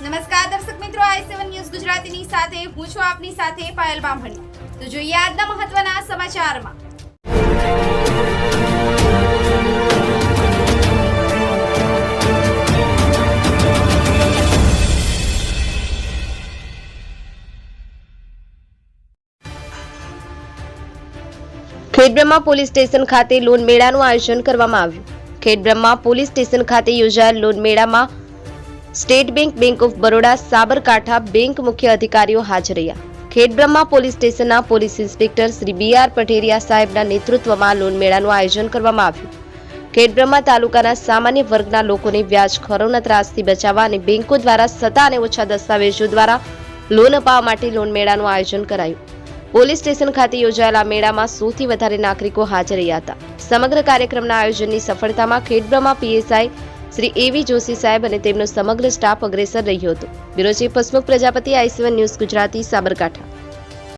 નમસ્કાર, દર્શક મિત્રો, આઈ સેવન ન્યૂઝ ગુજરાતીની સાથે, હું છું આપની સાથે પાયલ બામણી. તો જોઈએ આજના મહત્વના સમાચારમાં. ખેડબ્રહ્મા પોલીસ સ્ટેશન ખાતે લોન મેળાનું આયોજન કરવામાં આવ્યું. ખેડબ્રહ્મા પોલીસ સ્ટેશન ખાતે યોજાયેલ લોન મેળામાં State Bank Bank of Baroda, Sabarkantha bank મુખ્ય અધિકારીઓ હાજર રહ્યા. ખેડબ્રહ્મા પોલીસ સ્ટેશનના police inspector Shri B R Pateriya સાહેબના નેતૃત્વમાં લોન મેળાનું આયોજન કરવામાં આવ્યું. ખેડબ્રહ્મા તાલુકાના સામાન્ય વર્ગના લોકોને વ્યાજ ખરોના ત્રાસથી બચાવવા અને બેંકો દ્વારા સત્તા અને ઓછા દસ્તાવેજો દ્વારા લોન અપાવવા માટે લોન મેળાનું આયોજન કરાયું. પોલીસ સ્ટેશન ખાતે યોજાયેલા મેળામાં સૌથી વધારે નાગરિકો હાજર રહ્યા હતા. સમગ્ર કાર્યક્રમના આયોજનની સફળતામાં ખેડબ્રહ્મા પીએસઆઈ શ્રી એવી જોશી સાહેબ અને તેમનો સમગ્ર સ્ટાફ અગ્રેસર રહ્યો હતો. Bureau chief Hasmukh Prajapati I C one news Gujarati, Sabarkantha.